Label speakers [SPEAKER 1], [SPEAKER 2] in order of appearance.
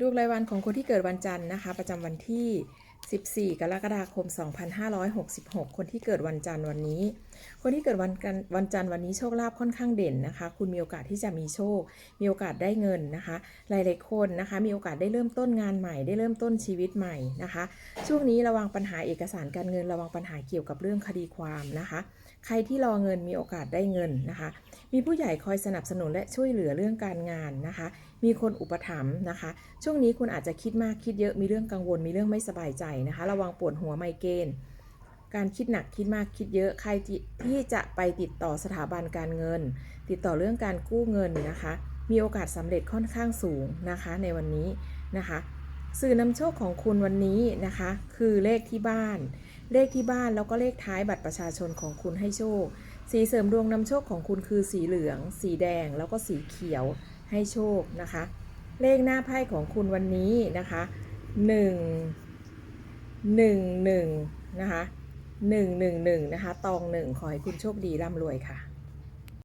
[SPEAKER 1] ดวงรายวันของคนที่เกิดวันจันทร์นะคะ ประจำวันที่ 14 กรกฎาคม 2566 คนที่เกิดวันจันทร์วันนี้ คนที่เกิดวันกันวันจันทร์วันนี้โชคลาภค่อนข้างเด่นนะคะ คุณมีโอกาสที่จะมีโชค มีโอกาสได้เงินนะคะ หลายๆคนนะคะ มีโอกาสได้เริ่มต้นงานใหม่ ได้เริ่มต้นชีวิตใหม่นะคะ ช่วงนี้ระวังปัญหาเอกสารการเงิน ระวังปัญหาเกี่ยวกับเรื่องคดีความนะคะ ใครที่รอเงินมีโอกาสได้เงินนะคะ มีผู้ใหญ่คอยสนับสนุนและช่วยเหลือเรื่องการงานนะคะ มีคนอุปถัมภ์นะคะ ช่วงนี้คุณอาจจะคิดมากคิดเยอะ มีเรื่องกังวล มีเรื่องไม่สบายใจนะคะ ระวังปวดหัวไมเกรนการคิดหนักคิดมากคิดเยอะ ใครที่ที่จะไปติดต่อสถาบันการเงิน ติดต่อเรื่องการกู้เงินนะคะ มีโอกาสสำเร็จค่อนข้างสูงนะคะในวันนี้นะคะ สื่อนำโชคของคุณวันนี้นะคะ คือเลขที่บ้าน เลขที่บ้านแล้วก็เลขท้ายบัตรประชาชนของคุณให้โชค สีเสริมดวงนำโชคของคุณคือสีเหลือง สีแดงแล้วก็สีเขียวให้โชคนะคะ เลขหน้าไพ่ของคุณวันนี้นะคะหนึ่งหนึ่งหนึ่งนะคะหนึ่งหนึ่งหนึ่งนะคะ ตองหนึ่งขอให้คุณโชคดีร่ำรวยค่ะ